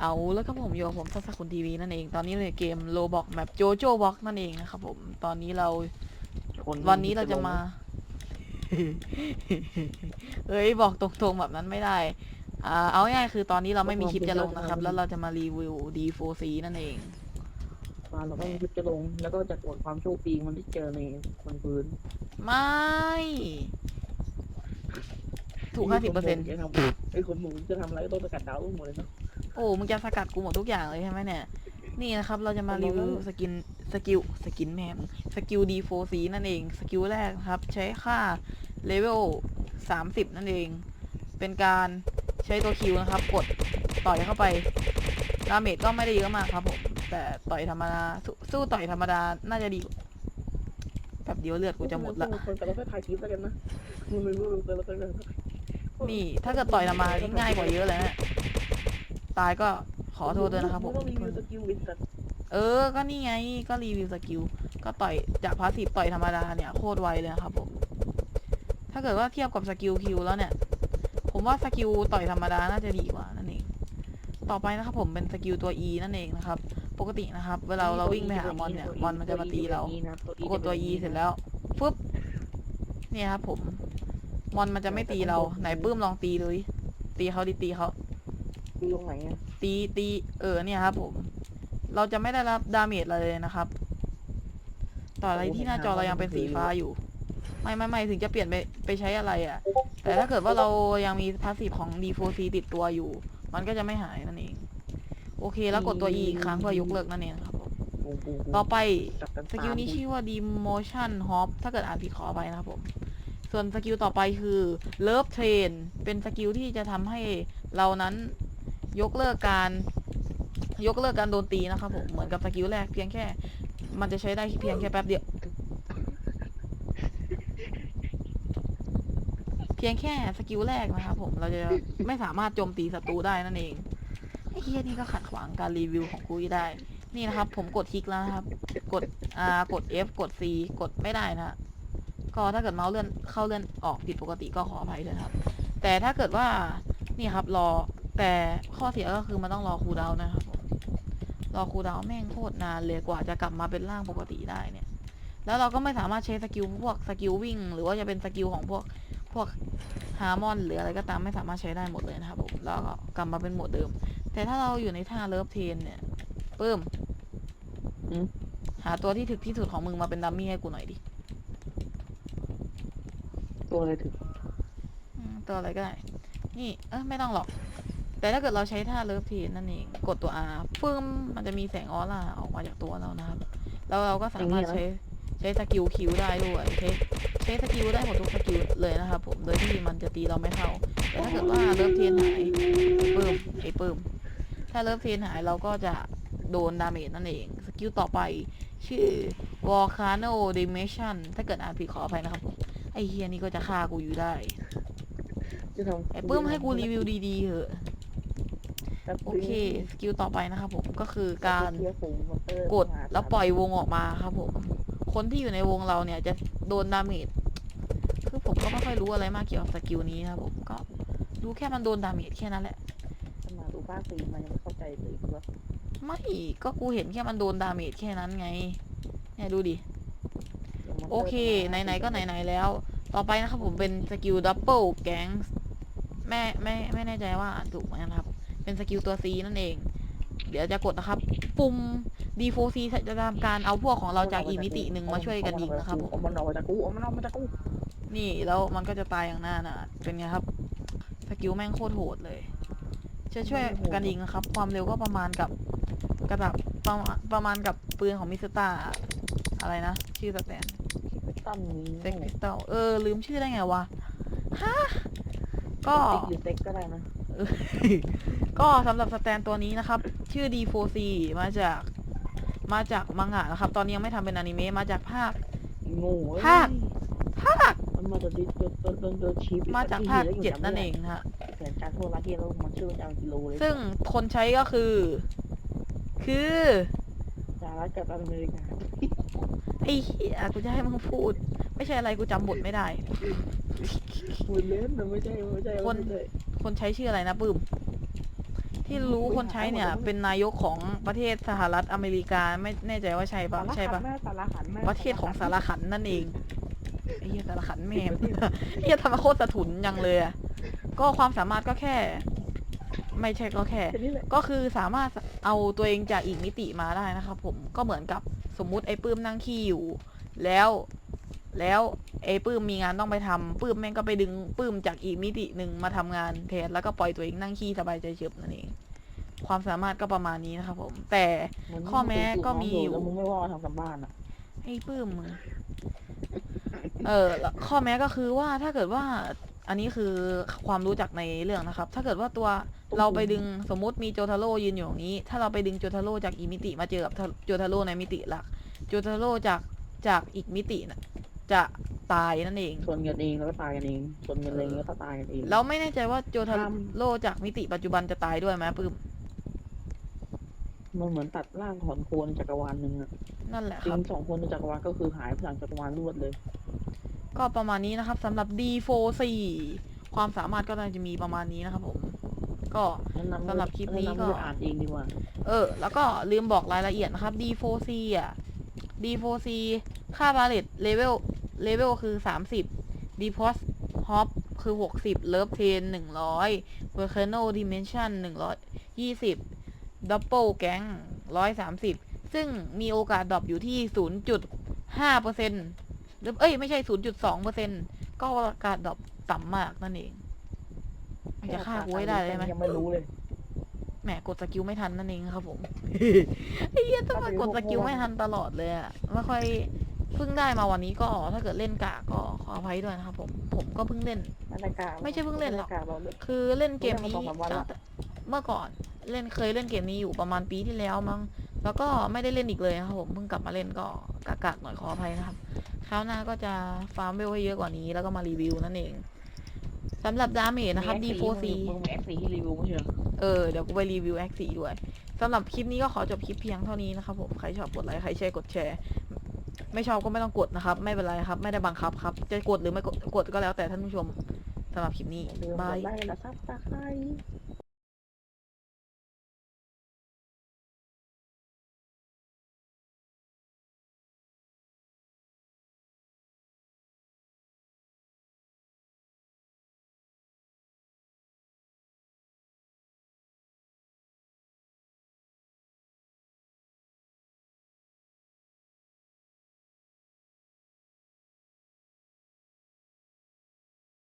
เอาแล้วก็ผมอยู่กับผมสักสักคุณทีวีนั่นเองตอนนี้เลยเกมโลบอกแบบโจโจ้บ็อกนั่นเองนะครับผมตอนนี้เราคนวันนี้เราจะมาเอ้ยบอกตรงๆแบบนั้นไม่ได้อ่าเอาง่ายๆคือตอนนี้เราไม่มีคลิปจะลงนะครับ แล้วเราจะมารีวิว D4C นั่นเองมาเราก็มีคลิปจะลง แล้วก็จะอวดความโชคดีมันที่เจอในบนพื้นไม่ถูกห้าสิบเปอร์เซ็นต์จะทำไอ้คนหมูจะทำอะไรก็ต้องสกัดดาวรุ่งหมดเลยเนาะโอ้มึงจะสกัดกูหมดทุกอย่างเลยใช่ไหมเนี่ย นี่นะครับเราจะมารีวิวสกินสกิลสกินแม่มึงสกิล D4C นั่นเอง สกิลแรกนะครับ ใช้ค่าเลเวล30 นั่นเอง เป็นการใช้ตัวคิวนะครับ กดต่อยเข้าไปดาเมจก็ไม่ได้เยอะมากครับผม แต่ต่อยธรรมดาสสู้ต่อยธรรมดาน่าจะดีกว่าแบบเดียวเลือดกูจะหมดละคนแต่เราค่อยถ่ายคลิปแล้วกันนะมึงไม่รู้เลยเราค่อยนี่ ถ้าเกิดต่อยธรรมดานี่ง่ายกว่าเยอะเลยนะ ตายก็ขอโทษด้วยนะครับผม ต้องรีวิวสกิลวินสัตว์เออ ก็นี่ไง ก็รีวิวสกิล ก็ต่อยจากพาสซีฟต่อยธรรมดาเนี่ยโคตรไวเลยนะครับผม ถ้าเกิดว่าเทียบกับสกิลคิวแล้วเนี่ย ผมว่าสกิลต่อยธรรมดาน่าจะดีกว่านั่นเอง ต่อไปนะครับผมเป็นสกิลตัว E นั่นเองนะครับ ปกตินะครับ เวลาเราวิ่งไปหามอนเนี่ย มอนมันจะมาตีเรากดตัว E เสร็จแล้ว ฟึบ เนี่ยครับผม มอนมันจะไม่ตีเรา ไหนปื้มลองตีเลย ตีเขาดิตีเขา ดูตรงไหนอะตีตีเออเนี่ยครับผม เราจะไม่ได้รับดาเมจอะไรเลยนะครับ ต่ออะไรที่หน้าจอเรายังเป็นสีฟ้าอยู่ ไม่ไม่ไม่ถึงจะเปลี่ยนไปไปใช้อะไรอะ่ะ แต่ถ้าเกิดว่าเรายังมีพาสซีฟของ D4C ติดตัวอยู่ มันก็จะไม่หายนั่นเอง โอเคแล้วกดตัว E อีกครั้งเพื่อยกเลิกนั่นเองครับผมปูปูปูต่อไปจับกันสกิลนี้ชื่อว่า Demotion Hop ถ้าเกิดอ่านผิดขอไปนะครับผม ส่วนสกิลต่อไปคือ Love Train เป็นสกิลที่จะทำให้เรานั้น ยกเลิกการยกเลิกการโดนตีนะครับผมเหมือนกับสกิลแรกเพียงแค่ มันจะใช้ได้เพียงแค่แป๊บเดียว เพียงแค่สกิลแรกนะครับผมเราจะไม่สามารถโจมตีศัตรูได้นั่นเองไอ้เฮียนี่ก็ขัดขวางการรีวิวของกูอีกได้ นี่นะครับ ผมกดคลิกแล้วนะครับ กด R กด F กด C กดไม่ได้นะก็ถ้าเกิดเมาส์เลื่อนเข้าเลื่อนออกผิดปกติก็ขออภัยด้วยครับ แต่ถ้าเกิดว่านี่ครับรอ แต่ข้อเสียก็คือมันต้องรอคูลดาวน์นะครับผมรอคูลดาวน์แม่งโคตรนานเลยกว่าจะกลับมาเป็นร่างปกติได้เนี่ย แล้วเราก็ไม่สามารถใช้สกิลพวกสกิลวิ่ง หรือว่าจะเป็นสกิลของพวกพวกฮาร์มอนหรืออะไรก็ตามไม่สามารถใช้ได้หมดเลยนะครับผมแล้วก็กลับมาเป็นโหมดเดิม แต่ถ้าเราอยู่ในท่าเลิฟเทนเนี่ยปึ้มหาตัวที่ถึกที่สุดของมึงมาเป็นดัมมี่ให้กูหน่อยดิตัวอะไรถึงอืมตัวอะไรก็ได้ นี่ เออไม่ต้องหรอก แต่ถ้าเกิดเราใช้ท่าเลิฟเทนนั่นเอง กดตัว R ปึ้มมันจะมีแสงออร่าออกมาจากตัวเรานะครับ แล้วเราก็สามารถใช้ใช้สกิลคิวได้ด้วยใช้ใช้สกิลได้หมดทุกสกิลเลยนะครับผมโดยที่มันจะตีเราไม่เข้าแต่ถ้าเกิดว่าเลิฟเทนหายปึ้มไอ้ปึ้มถ้าเลิฟเทนหายเราก็จะโดนดาเมจนั่นเอง สกิลต่อไปชื่อ Volcano Dimension ถ้าเกิดอ่านผิดขออภัยนะครับผมไอเฮียนี่ก็จะฆ่ากูอยู่ได้จะทำไอปื้มให้กูรีวิวดีๆเถอะ โอเคสกิลต่อไปนะครับผมก็คือการเทียร์สูงมอเตอร์กดแล้วปล่อยวงออกมาครับผม คนที่อยู่ในวงเราเนี่ยจะโดนดาเมจคือผมก็ไม่ค่อยรู้อะไรมากเกี่ยวกับสกิลนี้นะครับผมก็รู้แค่มันโดนดาเมจแค่นั้นแหละมาดูภาคสี่มันยังไม่เข้าใจเลยคือว่าไม่ก็กูเห็นแค่มันโดนดาเมจแค่นั้นไงเนี่ยดูดิโอเคไหนๆก็ไหนๆแล้ว ต่อไปนะครับผมเป็นสกิลดับเบิลแก๊งแม่ไม่ไม่แน่ใจว่าอ่านถูกไหมนะครับ เป็นสกิลตัว C นั่นเอง เดี๋ยวจะกดนะครับ ปุ่ม D4C จะทำการเอาพวกของเราจากอีกมิติหนึ่งมาช่วยกันยิงนะครับผมเอามันออกมาจากกูเอามันออกมาจากกูนี่แล้วมันก็จะตายอย่างหน้าน่ะเป็นไงครับสกิลแม่งโคตรโหดเลยจะช่วยกันยิงนะครับ ความเร็วก็ประมาณกับกระดับประมาณประมาณกับปืนของมิสเตอร์อะไรนะ ชื่อสแตนตั้มนี้เซ็กคริสตัลเออ ลืมชื่อได้ไงวะฮะก็เซ็กหรือเซ็กก็ได้นะเออ ก็สำหรับสแตนตัวนี้นะครับ ชื่อ D4C มาจาก มาจากมังงะนะครับ ตอนนี้ยังไม่ทำเป็นอนิเมะมาจากภาค โง่เอ้ยภาค ภาค มันมาจากดิสโดนโดนโดนชีฟมาจากภาคเจ็ดนั่นเองนะฮะ แผนการทั่วประเทศแล้วมันชื่อว่ากิโลเลยซึ่งคนใช้ก็คือ คือสหรัฐกับอเมริกาไอ้เหี้ยกูจะให้มึงพูด ไม่ใช่อะไรกูจำบทไม่ได้คุยเล่นนะไม่ใช่ไม่ใช่คน ไม่ใช่ คนใช้ชื่ออะไรนะปื้มทที่รู้คนใช้เนี่ย เป็นนายกของประเทศสหรัฐอเมริกาไม่แน่ใจว่าใช่ปะสารใช่ขัปะนแม่สารขันแม่ประเทศของสารขันนั่นเองไอ้เหี้ยสารขันแม่มเหี้ยทำไมโคตรสะทุนยังเลยอะก็ความสามารถก็แค่ ไม่ใช่ก็แค่แค่นี้แหละก็คือสามารถเอาตัวเองจากอีกมิติมาได้นะครับผมก็เหมือนกับสมมุติไอ้ปื้มนั่งขี้อยู่ แล้ว แล้วไอ้ปื้มมีงานต้องไปทำปื้มแม่งก็ไปดึงปื้มจากอีกมิติหนึ่งมาทำงานแทนแล้วก็ปล่อยตัวเองนั่งขี้สบายใจเฉยบนั่นเอง ความสามารถก็ประมาณนี้นะครับผม แต่นข้อแม้ก็มีอยู่แล้วมึงไม่ว่าทำกันบ้านอะไอ้ปื้มมึงเออแล้วข้อแม้ก็คือว่าถ้าเกิดว่าอันนี้คือความรู้จักในเรื่องนะครับ ถ้าเกิดว่าตัวเราไปดึงสมมุติมีโจทาโร่ยืนอยู่อย่างนี้ ถ้าเราไปดึงโจทาโร่จากอีกมิติ มาเจอกับโจทาโร่ในมิติหลัก โจทาโร่จากจากอีกมิติน่ะ จะตายนั่นเอง ชนกันเองแล้วก็ตายกันเอง ชนกันเองแล้วก็ตายกันเองแล้วไม่แน่ใจว่าโจทาครับโร่จากมิติปัจจุบันจะตายด้วยไหมปื้มมันเหมือนตัดร่างถอนโคนจักรวาลหนึ่งอะนั่นแหละจคริรับ งสองคนในจักรวาลก็คือหายไปจากจักรวาลรวดเลย ก็ประมาณนี้นะครับสำหรับ D4C ความสามารถก็น่าจะมีประมาณนี้นะครับผม ก็แนะนำสำหรับคลิปนี้ก็แะำให้อ่านเองดีกว่า เออ แล้วก็ลืมบอกรายละเอียดนะครับ D4C อะ D4C ค่าบาเลตเลเวล เลเวลคือ 30 Depos Hop คือ 60 Love Train 100 Volcano Dimension 120 Double Gang 130 ซึ่งมีโอกาสดรอปอยู่ที่ 0.5%หรือเอ้ย ไม่ใช่ 0.2%ก็โอกาสดรอปต่ำมากนั่นเองมันจะฆ่ากูให้ได้เลยไหมยังไม่รู้เลยแหมกดสกิลไม่ทันนั่นเองครับผมไอ้เหี้ยทำไมกดสกิลไม่ทันตลอดเลยอะไม่ค่อย เพิ่งได้มาวันนี้ก็ถ้าเกิดเล่นกะก็ขออภัยด้วยนะครับผมผมก็เพิ่งเล่นบรรยากาศไม่ใช่เพิ่งเล่นหรอกบยากาศเราเลยคือเล่นเกมนี้เล่นมาสองสามวันละ ตั้งแต่เมื่อก่อนเล่นเคยเล่นเกมนี้อยู่ประมาณปีที่แล้วมั้งแล้วก็ไม่ได้เล่นอีกเลยนะครับผมเพิ่งกลับมาเล่นก็กากๆหน่อยขออภัยนะครับคราวหน้าก็จะฟาร์มเวลให้เยอะกว่านี้แล้วก็มารีวิวนั่นเองสำหรับดาเมจนะครับ D4C มึงมี X4 ที่รีวิวไม่ใช่เหรอเออเดี๋ยวกูไปรีวิว X 4ด้วยสำหรับคลิปนี้ก็ขอจบคลิปเพียงเท่านี้นะครับผมใครชอบกดไลค์ใครแชร์กดแชร์ ไม่ชอบก็ไม่ต้องกดนะครับ ไม่เป็นไรครับ ไม่ได้บังคับครับ จะกดหรือไม่กดกดก็แล้วแต่ท่านผู้ชมสำหรับคลิปนี้อย่าลืมกบายดไลค์และซับสไครต์